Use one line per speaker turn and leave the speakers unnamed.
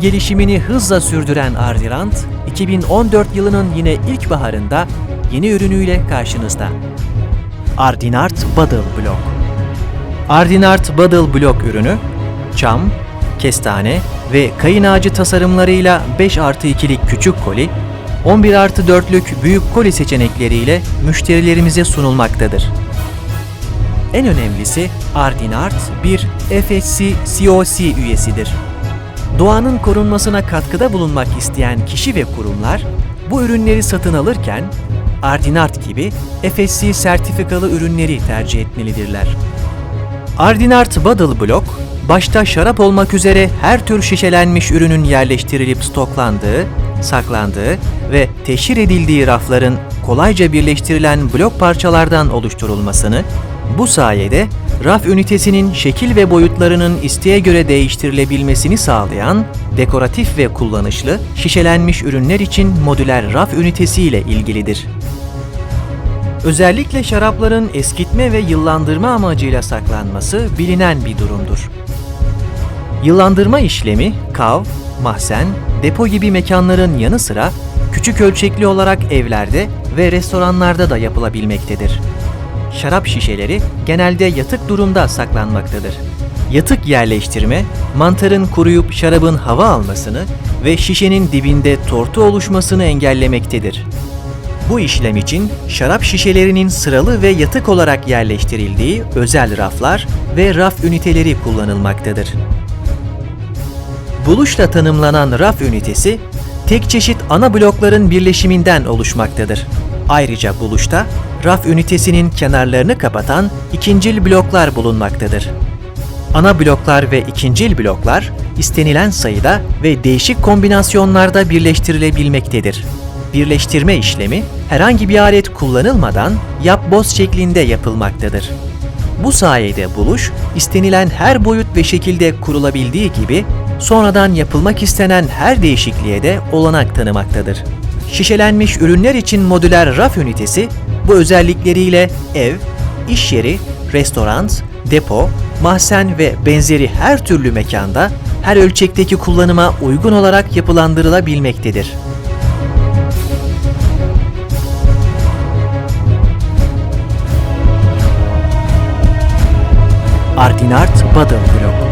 Gelişimini hızla sürdüren Ardirant, 2014 yılının yine ilkbaharında yeni ürünüyle karşınızda. Ardinart Bundle Block Ardinart Bundle Block ürünü, çam, kestane ve kayın ağacı tasarımlarıyla 5 artı 2'lik küçük koli, 11 artı 4'lük büyük koli seçenekleriyle müşterilerimize sunulmaktadır. En önemlisi Ardinart bir FSC COC üyesidir. Doğanın korunmasına katkıda bulunmak isteyen kişi ve kurumlar bu ürünleri satın alırken Ardinart gibi FSC sertifikalı ürünleri tercih etmelidirler. Ardinart Bottle Block, başta şarap olmak üzere her tür şişelenmiş ürünün yerleştirilip stoklandığı, saklandığı ve teşhir edildiği rafların kolayca birleştirilen blok parçalardan oluşturulmasını, bu sayede raf ünitesinin şekil ve boyutlarının isteğe göre değiştirilebilmesini sağlayan, dekoratif ve kullanışlı, şişelenmiş ürünler için modüler raf ünitesi ile ilgilidir. Özellikle şarapların eskitme ve yıllandırma amacıyla saklanması bilinen bir durumdur. Yıllandırma işlemi kav, mahzen, depo gibi mekanların yanı sıra küçük ölçekli olarak evlerde ve restoranlarda da yapılabilmektedir. Şarap şişeleri genelde yatık durumda saklanmaktadır. Yatık yerleştirme, mantarın kuruyup şarabın hava almasını ve şişenin dibinde tortu oluşmasını engellemektedir. Bu işlem için şarap şişelerinin sıralı ve yatık olarak yerleştirildiği özel raflar ve raf üniteleri kullanılmaktadır. Buluşla tanımlanan raf ünitesi, tek çeşit ana blokların birleşiminden oluşmaktadır. Ayrıca buluşta, raf ünitesinin kenarlarını kapatan ikincil bloklar bulunmaktadır. Ana bloklar ve ikincil bloklar, istenilen sayıda ve değişik kombinasyonlarda birleştirilebilmektedir. Birleştirme işlemi, herhangi bir alet kullanılmadan yap-boz şeklinde yapılmaktadır. Bu sayede buluş, istenilen her boyut ve şekilde kurulabildiği gibi sonradan yapılmak istenen her değişikliğe de olanak tanımaktadır. Şişelenmiş ürünler için modüler raf ünitesi bu özellikleriyle ev, iş yeri, restoran, depo, mahzen ve benzeri her türlü mekanda her ölçekteki kullanıma uygun olarak yapılandırılabilmektedir. Ardinart Bottle Block